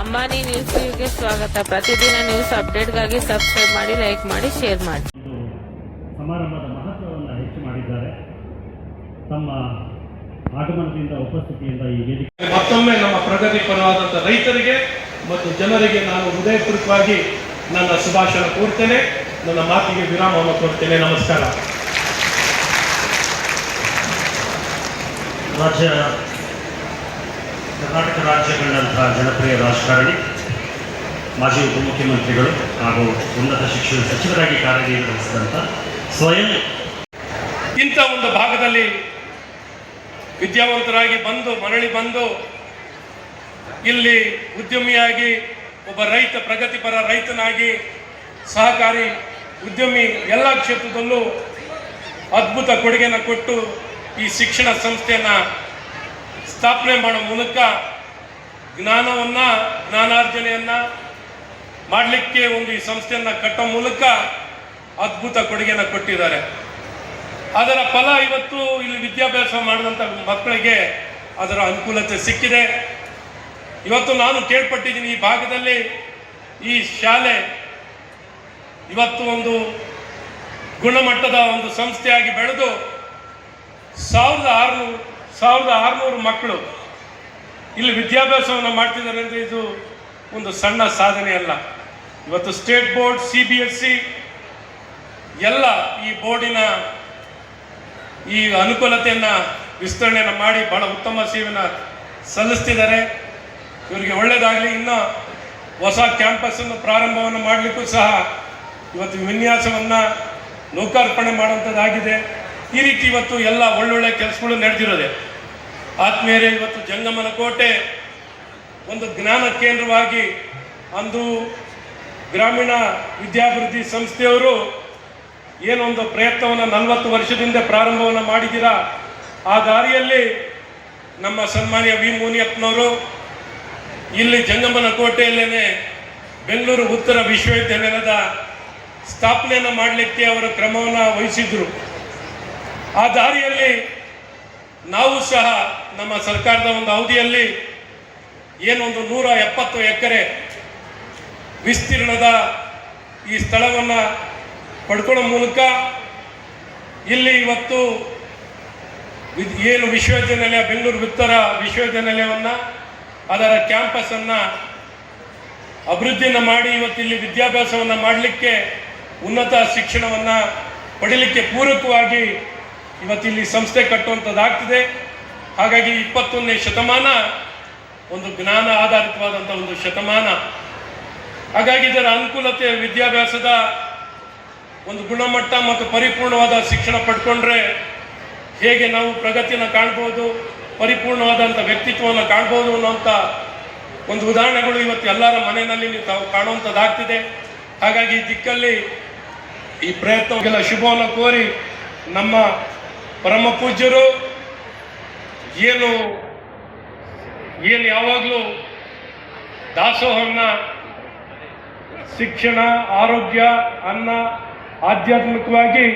ಅಂಬಾನಿ ನ್ಯೂಸ್ಗೆ ಸ್ವಾಗತ. ಪ್ರತಿದಿನ ನ್ಯೂಸ್ ಅಪ್ಡೇಟ್ಗಾಗಿ ಸಬ್ಸ್ಕ್ರೈಬ್ ಮಾಡಿ ಲೈಕ್ ಮಾಡಿ ಶೇರ್ ಮಾಡಿ. ಸಮಾರಂಭದ ಮಹತ್ವವನ್ನು ಹೆಚ್ಚು ಮಾಡಿದ್ದಾರೆ. ತಮ್ಮ ಆಗಮನದಿಂದ ಉಪಸ್ಥಿತಿಯಿಂದ ಈ ವೇದಿಕೆ ಮತ್ತೊಮ್ಮೆ ನಮ್ಮ ಪ್ರಗತಿಪರವಾದಂಥ ರೈತರಿಗೆ ಮತ್ತು ಜನರಿಗೆ ನಾನು ಹೃದಯಪೂರ್ವಕವಾಗಿ ನನ್ನ ಶುಭಾಶಯ ಕೋರ್ತೇನೆ. ನನ್ನ ಮಾತಿಗೆ ವಿರಾಮವನ್ನು ಕೊಡ್ತೇನೆ. ನಮಸ್ಕಾರ. ರಾಜ್ಯ ಕರ್ನಾಟಕ ರಾಜ್ಯ ಕಂಡಂತಹ ಜನಪ್ರಿಯ ರಾಜಕಾರಣಿ, ಮಾಜಿ ಉಪಮುಖ್ಯಮಂತ್ರಿಗಳು ಹಾಗೂ ಉನ್ನತ ಶಿಕ್ಷಣ ಸಚಿವರಾಗಿ ಕಾರ್ಯನಿರ್ವಹಿಸಿದಂಥ ಸ್ವಯಂ ಇಂಥ ಒಂದು ಭಾಗದಲ್ಲಿ ವಿದ್ಯಾವಂತರಾಗಿ ಬಂದು, ಮರಳಿ ಬಂದು ಇಲ್ಲಿ ಉದ್ಯಮಿಯಾಗಿ, ಒಬ್ಬ ರೈತ, ಪ್ರಗತಿಪರ ರೈತನಾಗಿ ಸಹಕಾರಿ ಉದ್ಯಮಿ ಎಲ್ಲ ಕ್ಷೇತ್ರದಲ್ಲೂ ಅದ್ಭುತ ಕೊಡುಗೆಯನ್ನು ಕೊಟ್ಟು ಈ ಶಿಕ್ಷಣ ಸಂಸ್ಥೆಯನ್ನು ಸ್ಥಾಪನೆ ಮಾಡೋ ಮೂಲಕ ಜ್ಞಾನವನ್ನು, ಜ್ಞಾನಾರ್ಜನೆಯನ್ನು ಮಾಡಲಿಕ್ಕೆ ಒಂದು ಈ ಸಂಸ್ಥೆಯನ್ನು ಕಟ್ಟೋ ಮೂಲಕ ಅದ್ಭುತ ಕೊಡುಗೆಯನ್ನು ಕೊಟ್ಟಿದ್ದಾರೆ. ಅದರ ಫಲ ಇವತ್ತು ಇಲ್ಲಿ ವಿದ್ಯಾಭ್ಯಾಸ ಮಾಡಿದಂಥ ಮಕ್ಕಳಿಗೆ ಅದರ ಅನುಕೂಲತೆ ಸಿಕ್ಕಿದೆ. ಇವತ್ತು ನಾನು ಕೇಳ್ಪಟ್ಟಿದ್ದೀನಿ ಈ ಭಾಗದಲ್ಲಿ ಈ ಶಾಲೆ ಇವತ್ತು ಒಂದು ಗುಣಮಟ್ಟದ ಒಂದು ಸಂಸ್ಥೆಯಾಗಿ ಬೆಳೆದು ಸಾವಿರದ ಆರುನೂರು ಸಾವಿರದ ಆರುನೂರು ಮಕ್ಕಳು ಇಲ್ಲಿ ವಿದ್ಯಾಭ್ಯಾಸವನ್ನು ಮಾಡ್ತಿದ್ದಾರೆ ಅಂದರೆ ಇದು ಒಂದು ಸಣ್ಣ ಸಾಧನೆ ಅಲ್ಲ. ಇವತ್ತು state board, C B S C ಎಲ್ಲ ಈ ಬೋರ್ಡಿನ ಈ ಅನುಕೂಲತೆಯನ್ನು ವಿಸ್ತರಣೆಯನ್ನು ಮಾಡಿ ಬಹಳ ಉತ್ತಮ ಸೇವೆಯನ್ನು ಸಲ್ಲಿಸ್ತಿದ್ದಾರೆ. ಇವರಿಗೆ ಒಳ್ಳೆಯದಾಗಲಿ ಇನ್ನೂ ಹೊಸ ಕ್ಯಾಂಪಸ್ಸನ್ನು ಪ್ರಾರಂಭವನ್ನು ಮಾಡಲಿಕ್ಕೂ ಸಹ ಇವತ್ತು ವಿನ್ಯಾಸವನ್ನು ಲೋಕಾರ್ಪಣೆ ಮಾಡುವಂಥದ್ದಾಗಿದೆ ಈ ರೀತಿ ಇವತ್ತು ಎಲ್ಲ ಒಳ್ಳೊಳ್ಳೆ ಕೆಲಸಗಳು ನಡೆದಿರೋದೆ. ಆತ್ಮೀಯರೇ, ಇವತ್ತು ಜಂಗಮನ ಕೋಟೆ ಒಂದು ಜ್ಞಾನ ಕೇಂದ್ರವಾಗಿ ಅಂದು ಗ್ರಾಮೀಣ ವಿದ್ಯಾಭಿವೃದ್ಧಿ ಸಂಸ್ಥೆಯವರು ಏನೊಂದು ಪ್ರಯತ್ನವನ್ನು ನಲವತ್ತು ವರ್ಷದಿಂದ ಪ್ರಾರಂಭವನ್ನು ಮಾಡಿದ್ದೀರಾ? ಆ ದಾರಿಯಲ್ಲಿ ನಮ್ಮ ಸನ್ಮಾನ್ಯ ವಿ. ಮುನಿಯಪ್ಪನವರು ಇಲ್ಲಿ ಜಂಗಮನ ಕೋಟೆಯಲ್ಲೇನೆ ಬೆಂಗಳೂರು ಉತ್ತರ ವಿಶ್ವವಿದ್ಯಾಲಯದ ಸ್ಥಾಪನೆಯನ್ನು ಮಾಡಲಿಕ್ಕೆ ಅವರ ಕ್ರಮವನ್ನು ವಹಿಸಿದ್ರು. ಆ ದಾರಿಯಲ್ಲಿ ನಾವು ಸಹ ನಮ್ಮ ಸರ್ಕಾರದ ಒಂದು ಅವಧಿಯಲ್ಲಿ ಏನೊಂದು ನೂರ ಎಪ್ಪತ್ತು ಎಕರೆ ವಿಸ್ತೀರ್ಣದ ಈ ಸ್ಥಳವನ್ನು ಪಡ್ಕೊಳ್ಳೋ ಮೂಲಕ ಇಲ್ಲಿ ಇವತ್ತು ಏನು ವಿಶ್ವವಿದ್ಯಾನಿಲಯ, ಬೆಂಗಳೂರು ಉತ್ತರ ವಿಶ್ವವಿದ್ಯಾನಿಲಯವನ್ನು, ಅದರ ಕ್ಯಾಂಪಸನ್ನು ಅಭಿವೃದ್ಧಿಯನ್ನು ಮಾಡಿ ಇವತ್ತು ಇಲ್ಲಿ ವಿದ್ಯಾಭ್ಯಾಸವನ್ನು ಮಾಡಲಿಕ್ಕೆ ಉನ್ನತ ಶಿಕ್ಷಣವನ್ನು ಪಡೀಲಿಕ್ಕೆ ಪೂರಕವಾಗಿ ಇವತ್ತಿಲ್ಲಿ ಸಂಸ್ಥೆ ಕಟ್ಟುವಂಥದ್ದಾಗ್ತಿದೆ ಹಾಗಾಗಿ ಇಪ್ಪತ್ತೊಂದನೇ ಶತಮಾನ ಒಂದು ಜ್ಞಾನ ಆಧಾರಿತವಾದಂಥ ಒಂದು ಶತಮಾನ. ಹಾಗಾಗಿ ಇದರ ಅನುಕೂಲತೆ ವಿದ್ಯಾಭ್ಯಾಸದ ಒಂದು ಗುಣಮಟ್ಟ ಮತ್ತು ಪರಿಪೂರ್ಣವಾದ ಶಿಕ್ಷಣ ಪಡ್ಕೊಂಡ್ರೆ ಹೇಗೆ ನಾವು ಪ್ರಗತಿಯನ್ನು ಕಾಣ್ಬೋದು ಪರಿಪೂರ್ಣವಾದಂಥ ವ್ಯಕ್ತಿತ್ವವನ್ನು ಕಾಣ್ಬೋದು ಅನ್ನೋಂಥ ಒಂದು ಉದಾಹರಣೆಗಳು ಇವತ್ತು ಎಲ್ಲರ ಮನೆಯಲ್ಲಿ ನೀವು ತಾವು ಕಾಣುವಂಥದ್ದಾಗ್ತಿದೆ ಹಾಗಾಗಿ ಈ ದಿಕ್ಕಲ್ಲಿ ಈ ಪ್ರಯತ್ನಕ್ಕೆಲ್ಲ ಶುಭವನ್ನು ಕೋರಿ ನಮ್ಮ ಪರಮ ಪೂಜ್ಯರು ಏನು ಏನು ಯಾವಾಗಲೂ ದಾಸೋಹವನ್ನು ಶಿಕ್ಷಣ, ಆರೋಗ್ಯ, ಅನ್ನ ಆಧ್ಯಾತ್ಮಿಕವಾಗಿ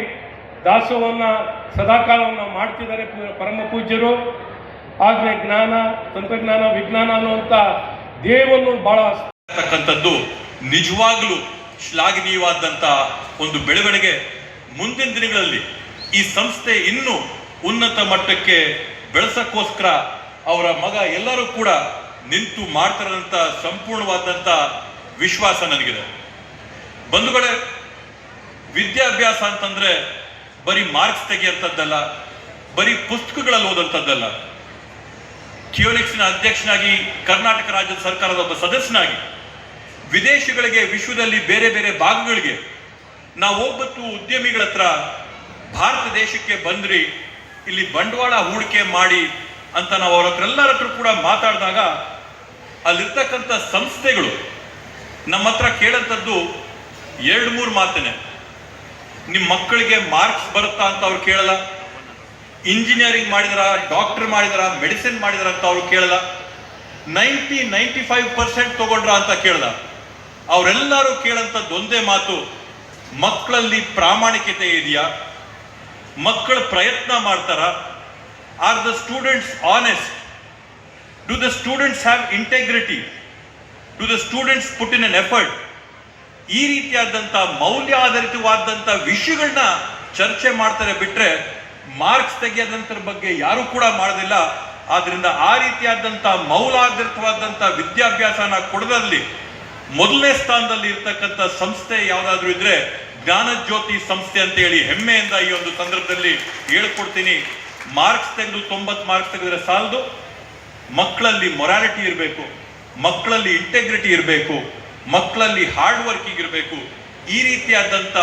ದಾಸೋಹವನ್ನು ಸದಾಕಾಲವನ್ನು ಮಾಡ್ತಿದ್ದಾರೆ ಪರಮ ಪೂಜ್ಯರು. ಆದರೆ ಜ್ಞಾನ, ತಂತ್ರಜ್ಞಾನ, ವಿಜ್ಞಾನ ಅನ್ನುವಂಥ ದೇವನ್ನು ಬಹಳ ತಕ್ಕಂಥದ್ದು ನಿಜವಾಗ್ಲೂ ಶ್ಲಾಘನೀಯವಾದಂಥ ಒಂದು ಬೆಳವಣಿಗೆ ಮುಂದಿನ ದಿನಗಳಲ್ಲಿ ಈ ಸಂಸ್ಥೆ ಇನ್ನೂ ಉನ್ನತ ಮಟ್ಟಕ್ಕೆ ಬೆಳೆಸಕ್ಕೋಸ್ಕರ ಅವರ ಮಗ ಎಲ್ಲರೂ ಕೂಡ ನಿಂತು ಮಾಡ್ತಾರಂತ ಸಂಪೂರ್ಣವಾದಂಥ ವಿಶ್ವಾಸ ನನಗಿದೆ. ಬಂಧುಗಳೇ, ವಿದ್ಯಾಭ್ಯಾಸ ಅಂತಂದ್ರೆ ಬರೀ ಮಾರ್ಕ್ಸ್ ತೆಗೆಯುವಂಥದ್ದಲ್ಲ ಬರೀ ಪುಸ್ತಕಗಳಲ್ಲಿ ಓದಂಥದ್ದಲ್ಲ. ಕಿಯೋನಿಕ್ಸ್ನ ಅಧ್ಯಕ್ಷನಾಗಿ, ಕರ್ನಾಟಕ ರಾಜ್ಯದ ಸರ್ಕಾರದ ಒಬ್ಬ ಸದಸ್ಯನಾಗಿ, ವಿದೇಶಗಳಿಗೆ, ವಿಶ್ವದಲ್ಲಿ ಬೇರೆ ಬೇರೆ ಭಾಗಗಳಿಗೆ ನಾವು ಒಬ್ಬತ್ತು ಉದ್ಯಮಿಗಳ ಹತ್ರ ಭಾರತ ದೇಶಕ್ಕೆ ಬಂದ್ರಿ ಇಲ್ಲಿ ಬಂಡವಾಳ ಹೂಡಿಕೆ ಮಾಡಿ ಅಂತ ನಾವು ಅವ್ರ ಹತ್ರ ಹತ್ರ ಕೂಡ ಮಾತಾಡಿದಾಗ ಅಲ್ಲಿರ್ತಕ್ಕಂಥ ಸಂಸ್ಥೆಗಳು ನಮ್ಮ ಹತ್ರ ಕೇಳಂಥದ್ದು ಎರಡು ಮೂರು ಮಾತೇನೆ. ನಿಮ್ಮ ಮಕ್ಕಳಿಗೆ ಮಾರ್ಕ್ಸ್ ಬರುತ್ತಾ ಅಂತ ಅವ್ರು ಕೇಳಲ್ಲ. ಇಂಜಿನಿಯರಿಂಗ್ ಮಾಡಿದ್ರ, ಡಾಕ್ಟರ್ ಮಾಡಿದ್ರ, ಮೆಡಿಸಿನ್ ಮಾಡಿದ್ರ ಅಂತ ಅವ್ರು ಕೇಳಲ್ಲ. ನೈಂಟಿ ನೈಂಟಿ ಫೈವ್ ಪರ್ಸೆಂಟ್ ತಗೊಂಡ್ರ ಅಂತ ಕೇಳಲ್ಲ. ಅವರೆಲ್ಲರೂ ಕೇಳಂಥದ್ದು ಒಂದೇ ಮಾತು, ಮಕ್ಕಳಲ್ಲಿ ಪ್ರಾಮಾಣಿಕತೆ ಇದೆಯಾ? ಮಕ್ಕಳು ಪ್ರಯತ್ನ ಮಾಡ್ತಾರ. Are the students honest do the students have integrity do the students put in an effort ಈ ರೀತಿಯಾದಂಥ ಮೌಲ್ಯಾಧಾರಿತವಾದಂಥ ವಿಷಯಗಳನ್ನ ಚರ್ಚೆ ಮಾಡ್ತಾರೆ ಬಿಟ್ರೆ ಮಾರ್ಕ್ಸ್ ತೆಗೆಯೋದಂತರ ಬಗ್ಗೆ ಯಾರು ಕೂಡ ಮಾಡೋದಿಲ್ಲ. ಆದ್ರಿಂದ ಆ ರೀತಿಯಾದಂಥ ಮೌಲಾಧಾರಿತವಾದಂಥ ವಿದ್ಯಾಭ್ಯಾಸನ ಕೊಡದಲ್ಲಿ ಮೊದಲನೇ ಸ್ಥಾನದಲ್ಲಿ ಇರ್ತಕ್ಕಂಥ ಸಂಸ್ಥೆ ಯಾವುದಾದ್ರೂ ಇದ್ರೆ ಜ್ಞಾನಜ್ಯೋತಿ ಸಂಸ್ಥೆ ಅಂತ ಹೇಳಿ ಹೆಮ್ಮೆಯಿಂದ ಈ ಒಂದು ಸಂದರ್ಭದಲ್ಲಿ ಹೇಳ್ಕೊಡ್ತೀನಿ. ಮಾರ್ಕ್ಸ್ ತೆಗೆದು ತೊಂಬತ್ತು ಮಾರ್ಕ್ಸ್ ತೆಗೆದ್ರೆ ಸಾಲದು. ಮಕ್ಕಳಲ್ಲಿ ಮೊರಾಲಿಟಿ ಇರಬೇಕು. ಮಕ್ಕಳಲ್ಲಿ ಇಂಟೆಗ್ರಿಟಿ ಇರಬೇಕು. ಮಕ್ಕಳಲ್ಲಿ ಹಾರ್ಡ್ ವರ್ಕಿಂಗ್ ಇರಬೇಕು ಈ ರೀತಿಯಾದಂಥ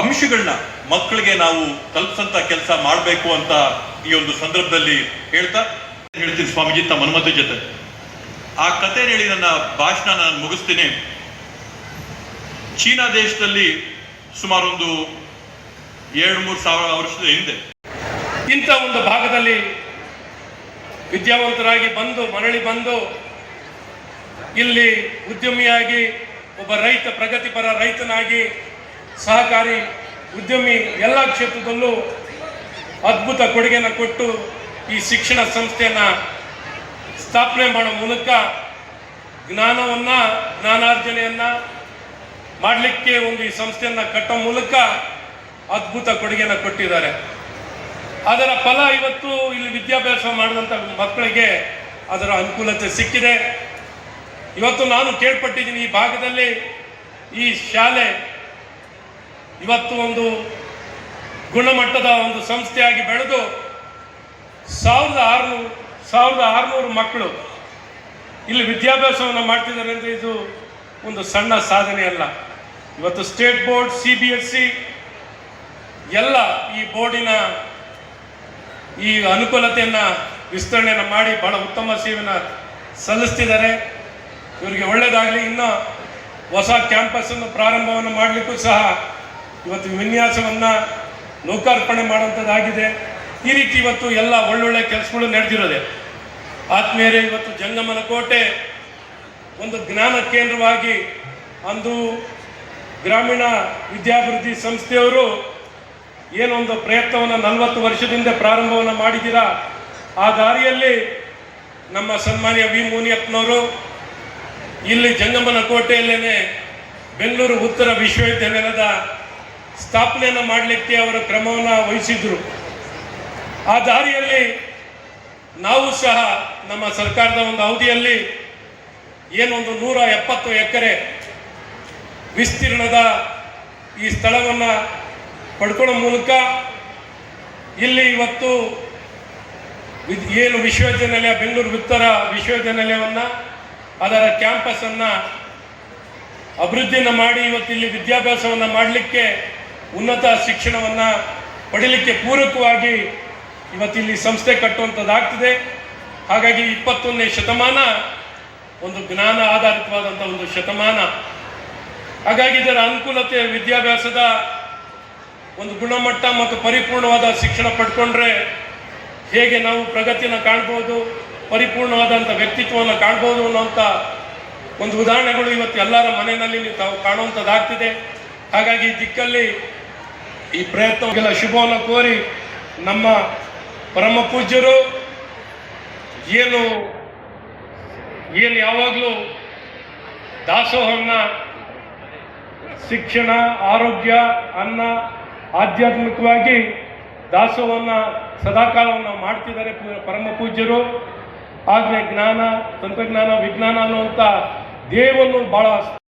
ಅಂಶಗಳನ್ನ ಮಕ್ಕಳಿಗೆ ನಾವು ತಲುಪಿಸಂತ ಕೆಲಸ ಮಾಡಬೇಕು ಅಂತ ಈ ಒಂದು ಸಂದರ್ಭದಲ್ಲಿ ಹೇಳ್ತಾ ಹೇಳ್ತೀನಿ ಸ್ವಾಮೀಜಿ, ತಮ್ಮ ಅನುಮತಿ ಜೊತೆ. ಆ ಕತೆ ಹೇಳಿ ನನ್ನ ಭಾಷಣ ನಾನು ಮುಗಿಸ್ತೀನಿ. ಚೀನಾ ದೇಶದಲ್ಲಿ ಸುಮಾರೊಂದು ಎರಡು ಮೂರು ಸಾವಿರ ವರ್ಷದ ಹಿಂದೆ ಇಂಥ ಒಂದು ಭಾಗದಲ್ಲಿ ವಿದ್ಯಾವಂತರಾಗಿ ಬಂದು, ಮರಳಿ ಬಂದು ಇಲ್ಲಿ ಉದ್ಯಮಿಯಾಗಿ, ಒಬ್ಬ ರೈತ, ಪ್ರಗತಿಪರ ರೈತನಾಗಿ ಸಹಕಾರಿ ಉದ್ಯಮಿ ಎಲ್ಲ ಕ್ಷೇತ್ರದಲ್ಲೂ ಅದ್ಭುತ ಕೊಡುಗೆಯನ್ನು ಕೊಟ್ಟು ಈ ಶಿಕ್ಷಣ ಸಂಸ್ಥೆಯನ್ನು ಸ್ಥಾಪನೆ ಮಾಡೋ ಮೂಲಕ ಜ್ಞಾನವನ್ನು, ಜ್ಞಾನಾರ್ಜನೆಯನ್ನ ಮಾಡಲಿಕ್ಕೆ ಒಂದು ಈ ಸಂಸ್ಥೆಯನ್ನು ಕಟ್ಟೋ ಮೂಲಕ ಅದ್ಭುತ ಕೊಡುಗೆಯನ್ನು ಕೊಟ್ಟಿದ್ದಾರೆ. ಅದರ ಫಲ ಇವತ್ತು ಇಲ್ಲಿ ವಿದ್ಯಾಭ್ಯಾಸ ಮಾಡಿದಂಥ ಮಕ್ಕಳಿಗೆ ಅದರ ಅನುಕೂಲತೆ ಸಿಕ್ಕಿದೆ. ಇವತ್ತು ನಾನು ಕೇಳ್ಪಟ್ಟಿದ್ದೀನಿ ಈ ಭಾಗದಲ್ಲಿ ಈ ಶಾಲೆ ಇವತ್ತು ಒಂದು ಗುಣಮಟ್ಟದ ಒಂದು ಸಂಸ್ಥೆಯಾಗಿ ಬೆಳೆದು ಸಾವಿರದ ಆರುನೂರು ಸಾವಿರದ ಆರುನೂರು ಮಕ್ಕಳು ಇಲ್ಲಿ ವಿದ್ಯಾಭ್ಯಾಸವನ್ನು ಮಾಡ್ತಿದ್ದಾರೆ ಅಂದರೆ ಇದು ಒಂದು ಸಣ್ಣ ಸಾಧನೆ ಅಲ್ಲ. ಇವತ್ತು state board C B S C ಎಲ್ಲ ಈ ಬೋರ್ಡಿನ ಈ ಅನುಕೂಲತೆಯನ್ನು ವಿಸ್ತರಣೆಯನ್ನು ಮಾಡಿ ಬಹಳ ಉತ್ತಮ ಸೇವೆಯನ್ನು ಸಲ್ಲಿಸ್ತಿದ್ದಾರೆ. ಇವರಿಗೆ ಒಳ್ಳೆಯದಾಗಲಿ ಇನ್ನು ಹೊಸ ಕ್ಯಾಂಪಸ್ಸನ್ನು ಪ್ರಾರಂಭವನ್ನು ಮಾಡಲಿಕ್ಕೂ ಸಹ ಇವತ್ತು ವಿನ್ಯಾಸವನ್ನು ಲೋಕಾರ್ಪಣೆ ಮಾಡುವಂಥದ್ದಾಗಿದೆ ಈ ರೀತಿ ಇವತ್ತು ಎಲ್ಲ ಒಳ್ಳೊಳ್ಳೆ ಕೆಲಸಗಳು ನಡೆದಿರೋದೆ. ಆತ್ಮೀಯರೇ, ಇವತ್ತು ಜಂಗಮನ ಕೋಟೆ ಒಂದು ಜ್ಞಾನ ಕೇಂದ್ರವಾಗಿ ಅಂದು ಗ್ರಾಮೀಣ ವಿದ್ಯಾಭಿವೃದ್ಧಿ ಸಂಸ್ಥೆಯವರು ಏನೊಂದು ಪ್ರಯತ್ನವನ್ನು ನಲವತ್ತು ವರ್ಷದಿಂದ ಪ್ರಾರಂಭವನ್ನು ಮಾಡಿದ್ದೀರಾ? ಆ ದಾರಿಯಲ್ಲಿ ನಮ್ಮ ಸನ್ಮಾನ್ಯ ವಿ ಮುನಿಯಪ್ಪನವರು ಇಲ್ಲಿ ಜಂಗಮನ ಕೋಟೆಯಲ್ಲೇನೆ ಬೆಂಗಳೂರು ಉತ್ತರ ವಿಶ್ವವಿದ್ಯಾಲಯದ ಸ್ಥಾಪನೆಯನ್ನು ಮಾಡಲಿಕ್ಕೆ ಅವರ ಕ್ರಮವನ್ನು ವಹಿಸಿದ್ರು. ಆ ದಾರಿಯಲ್ಲಿ ನಾವು ಸಹ ನಮ್ಮ ಸರ್ಕಾರದ ಒಂದು ಅವಧಿಯಲ್ಲಿ ಏನೊಂದು ನೂರ ಎಪ್ಪತ್ತು ಎಕರೆ ವಿಸ್ತೀರ್ಣದ ಈ ಸ್ಥಳವನ್ನು ಪಡ್ಕೊಳ್ಳೋ ಮೂಲಕ ಇಲ್ಲಿ ಇವತ್ತು ಏನು ವಿಶ್ವವಿದ್ಯಾನಿಲಯ ಬೆಂಗಳೂರು ಉತ್ತರ ವಿಶ್ವವಿದ್ಯಾನಿಲಯವನ್ನು ಅದರ ಕ್ಯಾಂಪಸನ್ನು ಅಭಿವೃದ್ಧಿಯನ್ನು ಮಾಡಿ ಇವತ್ತು ಇಲ್ಲಿ ವಿದ್ಯಾಭ್ಯಾಸವನ್ನು ಮಾಡಲಿಕ್ಕೆ ಉನ್ನತ ಶಿಕ್ಷಣವನ್ನು ಪಡೀಲಿಕ್ಕೆ ಪೂರಕವಾಗಿ ಇವತ್ತಿಲ್ಲಿ ಸಂಸ್ಥೆ ಕಟ್ಟುವಂಥದ್ದಾಗ್ತದೆ ಹಾಗಾಗಿ ಇಪ್ಪತ್ತೊಂದನೇ ಶತಮಾನ ಒಂದು ಜ್ಞಾನ ಆಧಾರಿತವಾದಂಥ ಒಂದು ಶತಮಾನ. ಹಾಗಾಗಿ ಇದರ ಅನುಕೂಲತೆ ವಿದ್ಯಾಭ್ಯಾಸದ ಒಂದು ಗುಣಮಟ್ಟ ಮತ್ತು ಪರಿಪೂರ್ಣವಾದ ಶಿಕ್ಷಣ ಪಡ್ಕೊಂಡ್ರೆ ಹೇಗೆ ನಾವು ಪ್ರಗತಿಯನ್ನು ಕಾಣ್ಬೋದು ಪರಿಪೂರ್ಣವಾದಂಥ ವ್ಯಕ್ತಿತ್ವವನ್ನು ಕಾಣ್ಬೋದು ಅನ್ನೋಂಥ ಒಂದು ಉದಾಹರಣೆಗಳು ಇವತ್ತು ಎಲ್ಲರ ಮನೆಯಲ್ಲಿ ತಾವು ಕಾಣುವಂಥದ್ದಾಗ್ತಿದೆ ಹಾಗಾಗಿ ಈ ದಿಕ್ಕಲ್ಲಿ ಈ ಪ್ರಯತ್ನಗೆಲ್ಲ ಶುಭವನ್ನು ಕೋರಿ ನಮ್ಮ ಪರಮ ಪೂಜ್ಯರು ಏನು ಏನು ಯಾವಾಗಲೂ ದಾಸೋಹನ್ನ ಶಿಕ್ಷಣ, ಆರೋಗ್ಯ, ಅನ್ನ, ಆಧ್ಯಾತ್ಮಿಕವಾಗಿ ದಾಸೋಹವನ್ನು ಸದಾಕಾಲವನ್ನು ಮಾಡ್ತಿದ್ದಾರೆ ಪರಮ ಪೂಜ್ಯರು. ಆಗ್ನೇ ಜ್ಞಾನ, ತಂತ್ರಜ್ಞಾನ, ವಿಜ್ಞಾನ ಅನ್ನುವಂಥ ದೇವನ್ನು ಬಹಳ